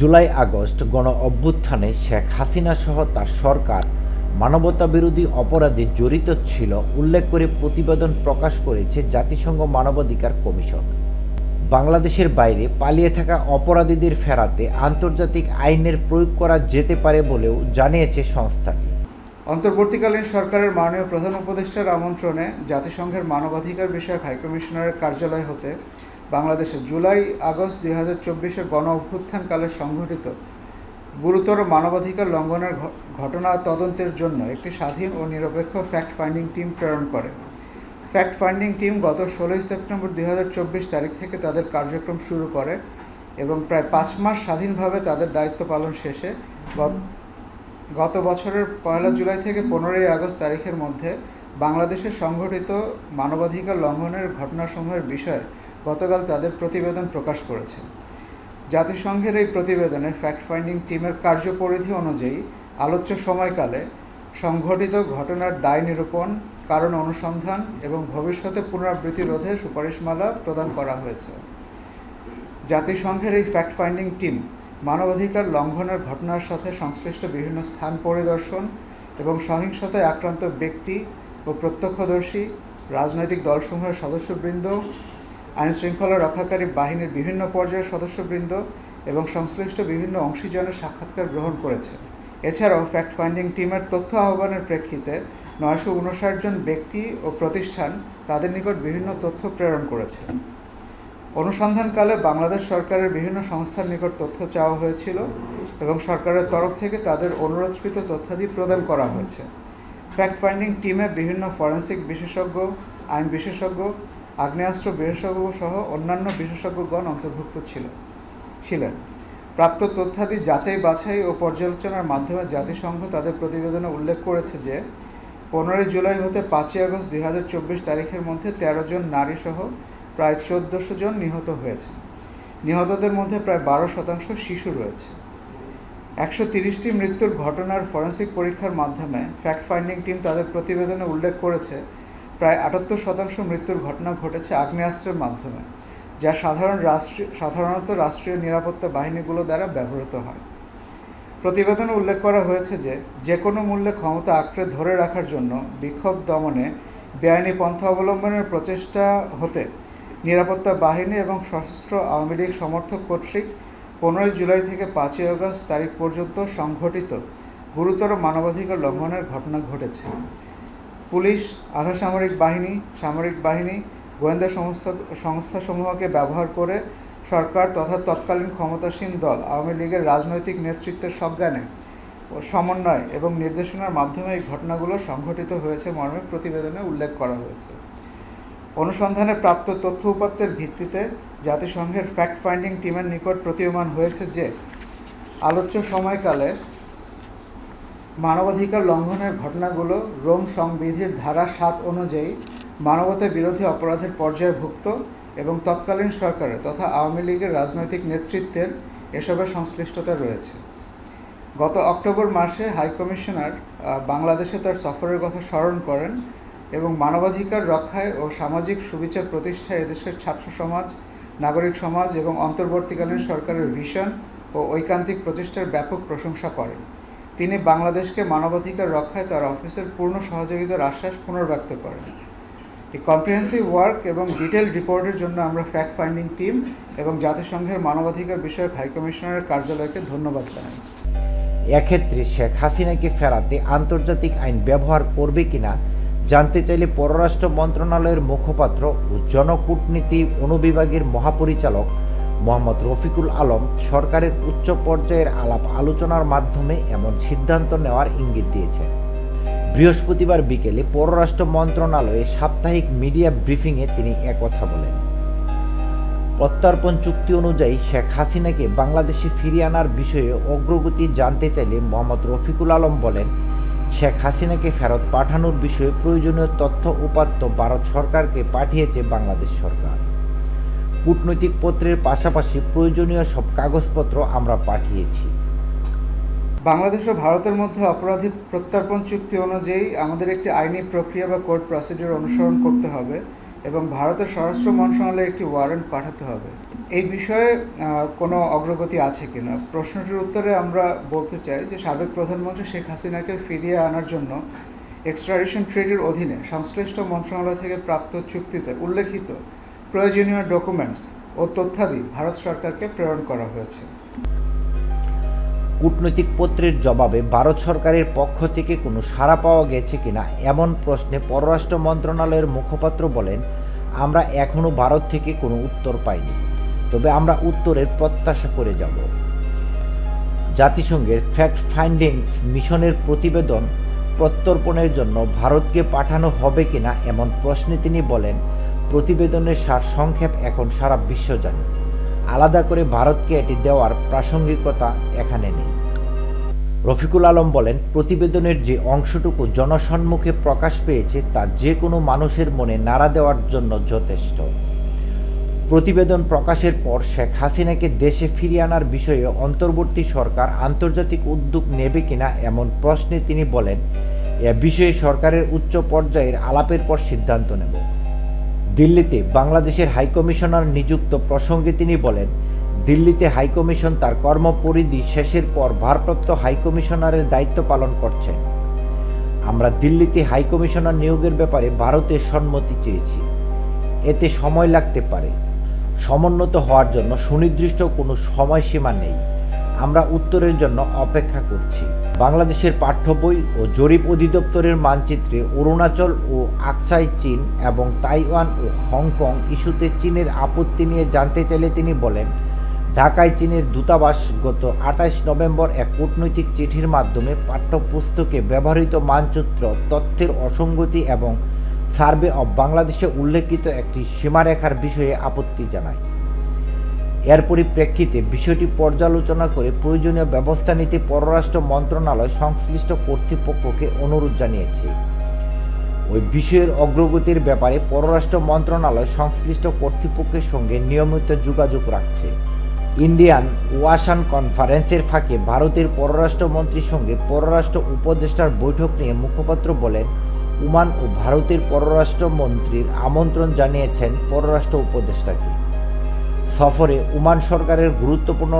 July August গণ অভ্যুত্থানে শেখ হাসিনা সহ তার সরকার মানবতাবিরোধী অপরাধে জড়িত ছিল উল্লেখ করে প্রতিবেদন প্রকাশ করেছে জাতিসংঘ মানবাধিকার কমিশন। বাংলাদেশের বাইরে পালিয়ে থাকা অপরাধীদের ফেরাতে আন্তর্জাতিক আইনের প্রয়োগ করা যেতে পারে বলেও জানিয়েছে সংস্থাটি। অন্তর্বর্তীকালীন সরকারের মাননীয় প্রধান উপদেষ্টার আমন্ত্রণে জাতিসংঘের মানবাধিকার বিষয়ক হাইকমিশনারের কার্যালয় হতে বাংলাদেশে জুলাই, আগস্ট দুই হাজার চব্বিশের গণ অভ্যুত্থানকালে সংঘটিত গুরুতর মানবাধিকার লঙ্ঘনের ঘটনা তদন্তের জন্য একটি স্বাধীন ও নিরপেক্ষ ফ্যাক্ট ফাইন্ডিং টিম প্রেরণ করে। ফ্যাক্ট ফাইন্ডিং টিম গত ষোলোই সেপ্টেম্বর দুই হাজার চব্বিশ তারিখ থেকে তাদের কার্যক্রম শুরু করে এবং প্রায় পাঁচ মাস স্বাধীনভাবে তাদের দায়িত্ব পালন শেষে গত- গত বছরের পয়লা জুলাই থেকে পনেরোই আগস্ট তারিখের মধ্যে বাংলাদেশে সংঘটিত মানবাধিকার লঙ্ঘনের ঘটনাসমূহের বিষয়ে গতকাল তাদের প্রতিবেদন প্রকাশ করেছে। জাতিসংঘের এই প্রতিবেদনে ফ্যাক্ট ফাইন্ডিং টিমের কার্যপরিধি অনুযায়ী আলোচ্য সময়কালে সংঘটিত ঘটনার দায় নিরূপণ, কারণ অনুসন্ধান এবং ভবিষ্যতে পুনরাবৃত্তি রোধে সুপারিশমালা প্রদান করা হয়েছে। জাতিসংঘের এই ফ্যাক্ট ফাইন্ডিং টিম মানবাধিকার লঙ্ঘনের ঘটনার সাথে সংশ্লিষ্ট বিভিন্ন স্থান পরিদর্শন এবং সহিংসতায় আক্রান্ত ব্যক্তি ও প্রত্যক্ষদর্শী, রাজনৈতিক দলসমূহের সদস্যবৃন্দ আইনশৃঙ্খলা রক্ষাকারী বাহিনীর বিভিন্ন পর্যায়ের সদস্যবৃন্দ এবং সংশ্লিষ্ট বিভিন্ন অংশীজনের সাক্ষাৎকার গ্রহণ করেছে। এছাড়াও ফ্যাক্ট ফাইন্ডিং টিমের তথ্য আহ্বানের প্রেক্ষিতে নয়শো উনষাট জন ব্যক্তি ও প্রতিষ্ঠান তাদের নিকট বিভিন্ন তথ্য প্রেরণ করেছে। অনুসন্ধানকালে বাংলাদেশ সরকারের বিভিন্ন সংস্থার নিকট তথ্য চাওয়া হয়েছিল এবং সরকারের তরফ থেকে তাদের অনুরোধকৃত তথ্যাদি প্রদান করা হয়েছে। ফ্যাক্ট ফাইন্ডিং টিমে বিভিন্ন ফরেন্সিক বিশেষজ্ঞ, আইন বিশেষজ্ঞ আগ্নেয়াস্ত্র বিশেষজ্ঞ সহ অন্যান্য বিশেষজ্ঞগণ অন্তর্ভুক্ত ছিল, ছিলেন। প্রাপ্ত তথ্যাদি যাচাই, বাছাই ও পর্যালোচনার মাধ্যমে জাতিসংঘ তাদের প্রতিবেদনে উল্লেখ করেছে যে, পনেরোই জুলাই হতে পাঁচই আগস্ট দুই হাজার চব্বিশ তারিখের মধ্যে তেরো জন নারী সহ প্রায় চোদ্দোশো জন নিহত হয়েছে নিহতদের মধ্যে প্রায় বারো শতাংশ শিশু রয়েছে। একশো তিরিশটি মৃত্যুর ঘটনার ফরেন্সিক পরীক্ষার মাধ্যমে ফ্যাক্ট ফাইন্ডিং টিম তাদের প্রতিবেদনে উল্লেখ করেছে প্রায় আটাত্তর শতাংশ মৃত্যুর ঘটনা ঘটেছে আগ্নেয়াস্ত্রের মাধ্যমে, যা সাধারণ রাষ্ট্রীয়, সাধারণত রাষ্ট্রীয় নিরাপত্তা বাহিনীগুলো দ্বারা ব্যবহৃত হয়। প্রতিবেদনে উল্লেখ করা হয়েছে যে যে কোনো মূল্যে ক্ষমতা আঁকড়ে ধরে রাখার জন্য বিক্ষোভ দমনে বেআইনি পন্থা অবলম্বনের প্রচেষ্টা হতে নিরাপত্তা বাহিনী এবং সশস্ত্র আওয়ামী লীগ সমর্থক কর্তৃক পনেরোই জুলাই থেকে পাঁচই আগস্ট তারিখ পর্যন্ত সংঘটিত গুরুতর মানবাধিকার লঙ্ঘনের ঘটনা ঘটেছে। পুলিশ, আধা সামরিক বাহিনী সামরিক বাহিনী, গোয়েন্দা সংস্থা, সংস্থাসমূহকে ব্যবহার করে সরকার তথা তৎকালীন ক্ষমতাসীন দল, আওয়ামী লীগের রাজনৈতিক নেতৃত্বের সজ্ঞানে সমন্বয় এবং নির্দেশনার মাধ্যমে এই ঘটনাগুলো সংঘটিত হয়েছে মর্মে প্রতিবেদনে উল্লেখ করা হয়েছে। অনুসন্ধানে প্রাপ্ত তথ্য উপাত্তের ভিত্তিতে জাতিসংঘের ফ্যাক্ট ফাইন্ডিং টিমের নিকট প্রতীয়মান হয়েছে যে, আলোচ্য সময়কালে মানবাধিকার লঙ্ঘনের ঘটনাগুলো রোম সংবিধির ধারা সাত অনুযায়ী মানবতা বিরোধী অপরাধের পর্যায়ভুক্ত এবং তৎকালীন সরকারের তথা আওয়ামী লীগের রাজনৈতিক নেতৃত্বের এসবের সংশ্লিষ্টতা রয়েছে। গত অক্টোবর মাসে হাইকমিশনার বাংলাদেশে তার সফরের কথা স্মরণ করেন এবং মানবাধিকার রক্ষায় ও সামাজিক সুবিচার প্রতিষ্ঠায় এদেশের ছাত্র সমাজ, নাগরিক সমাজ এবং অন্তর্বর্তীকালীন সরকারের ভিশন ও ঐকান্তিক প্রচেষ্টার ব্যাপক প্রশংসা করেন। তিনি বাংলাদেশকে মানবাধিকার রক্ষায় তার অফিসের পূর্ণ সহযোগিতার আশ্বাস পুনর্ব্যক্ত করেন। এই কম্প্রিহেন্সিভ ওয়ার্ক এবং ডিটেল রিপোর্টের জন্য আমরা ফ্যাক্ট ফাইন্ডিং টিম এবং জাতিসংঘের মানবাধিকার বিষয়ক হাইকমিশনারের কার্যালয়কে ধন্যবাদ জানাই। এক্ষেত্রে শেখ হাসিনাকে ফেরাতে আন্তর্জাতিক আইন ব্যবহার করবে কিনা জানতে চাইলে পররাষ্ট্র মন্ত্রণালয়ের মুখপাত্র ও জনকূটনীতি অনুবিভাগের মহাপরিচালক মোহাম্মদ রফিকুল আলম সরকারের উচ্চ পর্যায়ের আলাপ আলোচনার মাধ্যমে এমন সিদ্ধান্ত নেওয়ার ইঙ্গিত দিয়েছেন। বৃহস্পতিবার বিকেলে পররাষ্ট্র মন্ত্রণালয়ে সাপ্তাহিক মিডিয়া ব্রিফিংয়ে তিনি একথা বলেন। প্রত্যর্পণ চুক্তি অনুযায়ী শেখ হাসিনাকে বাংলাদেশে ফিরিয়ে আনার বিষয়ে অগ্রগতি জানতে চাইলে মোহাম্মদ রফিকুল আলম বলেন, শেখ হাসিনাকে ফেরত পাঠানোর বিষয়ে প্রয়োজনীয় তথ্য উপাত্ত ভারত সরকারকে পাঠিয়েছে বাংলাদেশ সরকার। কূটনৈতিক পত্রের পাশাপাশি প্রয়োজনীয় সব কাগজপত্র আমরা পাঠিয়েছি। বাংলাদেশ ও ভারতের মধ্যে অপরাধী প্রত্যর্পণ চুক্তি অনুযায়ী আমাদের একটি আইনি প্রক্রিয়া বা কোর্ট প্রসিডিউর অনুসরণ করতে হবে এবং ভারতের স্বরাষ্ট্র মন্ত্রণালয়ে একটি ওয়ারেন্ট পাঠাতে হবে। এই বিষয়ে কোনো অগ্রগতি আছে কিনা? প্রশ্নটির উত্তরে আমরা বলতে চাই যে সাবেক প্রধানমন্ত্রী শেখ হাসিনাকে ফিরিয়ে আনার জন্য এক্সট্রাডিশন ট্রেডির অধীনে সংশ্লিষ্ট মন্ত্রণালয় থেকে প্রাপ্ত চুক্তিতে উল্লেখিত প্রয়োজনীয় ডকুমেন্টস ও তথ্যাদি ভারত সরকারকে প্রেরণ করা হয়েছে। কূটনৈতিক পত্রের জবাবে ভারত সরকারের পক্ষ থেকে কোনো সাড়া পাওয়া গেছে কিনা এমন প্রশ্নে পররাষ্ট্র মন্ত্রণালয়ের মুখপাত্র বলেন, আমরা এখনও ভারত থেকে কোনো উত্তর পাইনি। তবে আমরা উত্তরের প্রত্যাশা করে যাব। জাতিসংঘের ফ্যাক্ট ফাইন্ডিং মিশনের প্রতিবেদন প্রত্যর্পণের জন্য ভারতকে পাঠানো হবে কিনা এমন প্রশ্নে তিনি বলেন প্রতিবেদনের সার সংক্ষেপ এখন সারা বিশ্ব জানে। আলাদা করে ভারতকে এটি দেওয়ার প্রাসঙ্গিকতা এখানে নেই। রফিকুল আলম বলেন, প্রতিবেদনের যে অংশটুকু জনসম্মুখে প্রকাশ পেয়েছে তা যে কোনো মানুষের মনে নাড়া দেওয়ার জন্য যথেষ্ট। প্রতিবেদন প্রকাশের পর শেখ হাসিনাকে দেশে ফিরিয়ে আনার বিষয়ে অন্তর্বর্তী সরকার আন্তর্জাতিক উদ্যোগ নেবে কিনা এমন প্রশ্নে তিনি বলেন, এ বিষয়ে সরকারের উচ্চ পর্যায়ের আলাপের পর সিদ্ধান্ত নেব। দিল্লিতে বাংলাদেশের হাইকমিশনার নিযুক্ত প্রসঙ্গে তিনি বলেন, দিল্লিতে হাইকমিশন তার কর্মপরিধি শেষের পর ভারপ্রাপ্ত হাইকমিশনারের দায়িত্ব পালন করছেন আমরা দিল্লিতে হাইকমিশনার নিয়োগের ব্যাপারে ভারতের সম্মতি চেয়েছি। এতে সময় লাগতে পারে। সমুন্নত হওয়ার জন্য সুনির্দিষ্ট কোনো সময়সীমা নেই। আমরা উত্তরের জন্য অপেক্ষা করছি। বাংলাদেশের পাঠ্য বই ও জরিপ অধিদপ্তরের মানচিত্রে অরুণাচল ও আকসাই চীন এবং তাইওয়ান ও হংকং ইস্যুতে চীনের আপত্তি নিয়ে জানতে চাইলে তিনি বলেন, ঢাকায় চীনের দূতাবাস গত আঠাশ নভেম্বর এক কূটনৈতিক চিঠির মাধ্যমে পাঠ্যপুস্তকে ব্যবহৃত মানচিত্র, তথ্যের অসঙ্গতি এবং সার্ভে অব বাংলাদেশে উল্লেখিত একটি সীমারেখার বিষয়ে আপত্তি জানায়। এর পরিপ্রেক্ষিতে বিষয়টি পর্যালোচনা করে প্রয়োজনীয় ব্যবস্থা নিতে পররাষ্ট্র মন্ত্রণালয় সংশ্লিষ্ট কর্তৃপক্ষকে অনুরোধ জানিয়েছে। ওই বিষয়ের অগ্রগতির ব্যাপারে পররাষ্ট্র মন্ত্রণালয় সংশ্লিষ্ট কর্তৃপক্ষের সঙ্গে নিয়মিত যোগাযোগ রাখছে। ইন্ডিয়ান ওয়াশান কনফারেন্সের ফাঁকে ভারতের পররাষ্ট্রমন্ত্রীর সঙ্গে পররাষ্ট্র উপদেষ্টার বৈঠক নিয়ে মুখপাত্র বলেন, ওমান ও ভারতের পররাষ্ট্রমন্ত্রীর আমন্ত্রণ জানিয়েছেন পররাষ্ট্র উপদেষ্টাকে। সফরে ওমান সরকারের গুরুত্বপূর্ণ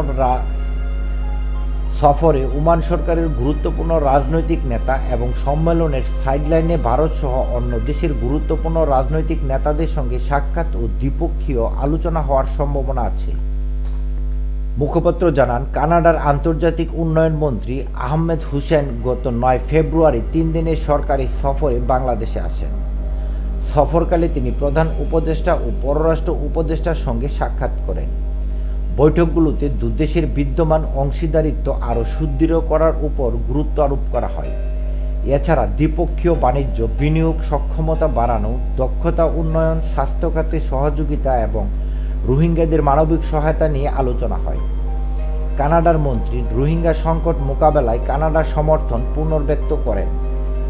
সফরে ওমান সরকারের গুরুত্বপূর্ণ রাজনৈতিক নেতা এবং সম্মেলনের সাইডলাইনে ভারত সহ অন্য দেশের গুরুত্বপূর্ণ রাজনৈতিক নেতাদের সঙ্গে সাক্ষাৎ ও দ্বিপক্ষীয় আলোচনা হওয়ার সম্ভাবনা আছে। মুখপাত্র জানান, কানাডার আন্তর্জাতিক উন্নয়ন মন্ত্রী আহমেদ হুসেন গত নয় ফেব্রুয়ারি তিন দিনের সরকারি সফরে বাংলাদেশে আসেন। সফরকালে তিনি প্রধান উপদেষ্টা ও পররাষ্ট্র উপদেষ্টার সঙ্গে সাক্ষাৎ করেন। বৈঠকগুলোতে দুদেশের বিদ্যমান অংশীদারিত্ব আরও সুদৃঢ় করার উপর গুরুত্ব আরোপ করা হয়। এছাড়া দ্বিপক্ষীয় বাণিজ্য, বিনিয়োগ সক্ষমতা বাড়ানো, দক্ষতা উন্নয়ন স্বাস্থ্য খাতে সহযোগিতা এবং রোহিঙ্গাদের মানবিক সহায়তা নিয়ে আলোচনা হয়। কানাডার মন্ত্রী রোহিঙ্গা সংকট মোকাবেলায় কানাডার সমর্থন পুনর্ব্যক্ত করেন।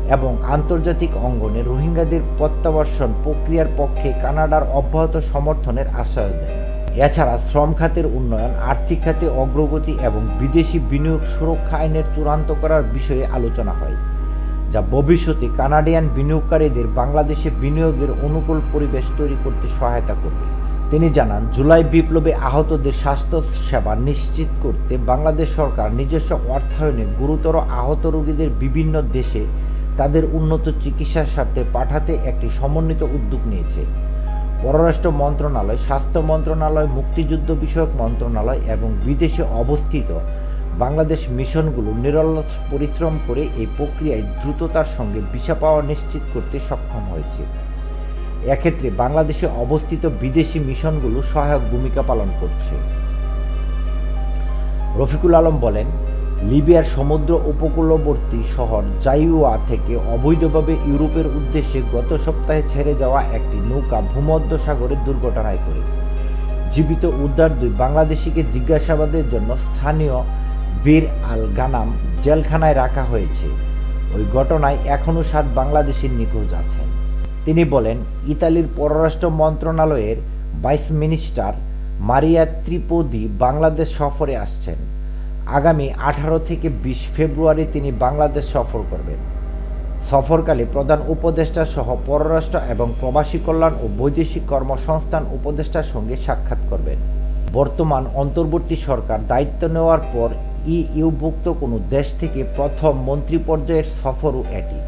এবং আন্তর্জাতিক অঙ্গনে রোহিঙ্গাদের প্রত্যাবর্ষণ প্রক্রিয়ার পক্ষে কানাডার অব্যাহত সমর্থনের আশ্বাস দেন এছাড়া শ্রম খাতের উন্নয়ন, আর্থিক খাতে অগ্রগতি এবং বিদেশি বিনিয়োগ সুরক্ষা আইনের চূড়ান্ত করার বিষয়ে আলোচনা হয়, যা ভবিষ্যতে কানাডিয়ান বিনিয়োগকারীদের বাংলাদেশে বিনিয়োগের অনুকূল পরিবেশ তৈরি করতে সহায়তা করবে। তিনি জানান, জুলাই বিপ্লবে আহতদের স্বাস্থ্য সেবা নিশ্চিত করতে বাংলাদেশ সরকার নিজস্ব অর্থায়নে গুরুতর আহত রোগীদের বিভিন্ন দেশে তাদের উন্নত চিকিৎসার স্বার্থে পাঠাতে একটি সমন্বিত উদ্যোগ নিয়েছে। পররাষ্ট্র মন্ত্রণালয়, স্বাস্থ্য মন্ত্রণালয়, মুক্তিযুদ্ধ বিষয়ক মন্ত্রণালয় এবং বিদেশে অবস্থিত বাংলাদেশ মিশনগুলো নিরলস পরিশ্রম করে এই প্রক্রিয়ায় দ্রুততার সঙ্গে ভিসা পাওয়া নিশ্চিত করতে সক্ষম হয়েছে। এক্ষেত্রে বাংলাদেশে অবস্থিত বিদেশি মিশনগুলো সহায়ক ভূমিকা পালন করছে। রফিকুল আলম বলেন লিবিয়ার সমুদ্র উপকূলবর্তী শহর জাইওয়া থেকে অবৈধভাবে ইউরোপের উদ্দেশ্যে গত সপ্তাহে ছেড়ে যাওয়া একটি নৌকা ভূমধ্য সাগরে দুর্ঘটনায় করে জীবিত উদ্ধার দুই বাংলাদেশিকে জিজ্ঞাসাবাদের জন্য স্থানীয় বীর আল গানাম জেলখানায় রাখা হয়েছে। ওই ঘটনায় এখনও সাত বাংলাদেশির নিখোঁজ আছেন। তিনি বলেন, ইতালির পররাষ্ট্র মন্ত্রণালয়ের vice minister Maria Tripodi Bangladesh সফরে আসছেন। আগামী আঠারো থেকে বিশ ফেব্রুয়ারি তিনি বাংলাদেশ সফর করবেন। সফরকালে প্রধান উপদেষ্টা সহ পররাষ্ট্র এবং প্রবাসী কল্যাণ ও বৈদেশিক কর্মসংস্থান উপদেষ্টার সঙ্গে সাক্ষাৎ করবেন। বর্তমান অন্তর্বর্তী সরকার দায়িত্ব নেওয়ার পর ইইউভুক্ত কোনো দেশ থেকে প্রথম মন্ত্রী পর্যায়ের সফরও এটি।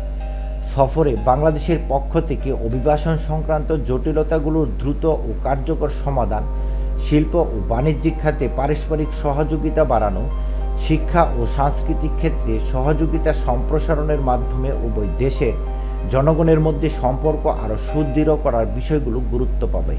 সফরে বাংলাদেশের পক্ষ থেকে অভিবাসন সংক্রান্ত জটিলতাগুলোর দ্রুত ও কার্যকর সমাধান শিল্প ও বাণিজ্যিক খাতে পারস্পরিক সহযোগিতা বাড়ানো, শিক্ষা ও সাংস্কৃতিক ক্ষেত্রে সহযোগিতা সম্প্রসারণের মাধ্যমে উভয় দেশের জনগণের মধ্যে সম্পর্ক আরও সুদৃঢ় করার বিষয়গুলো গুরুত্ব পাবে।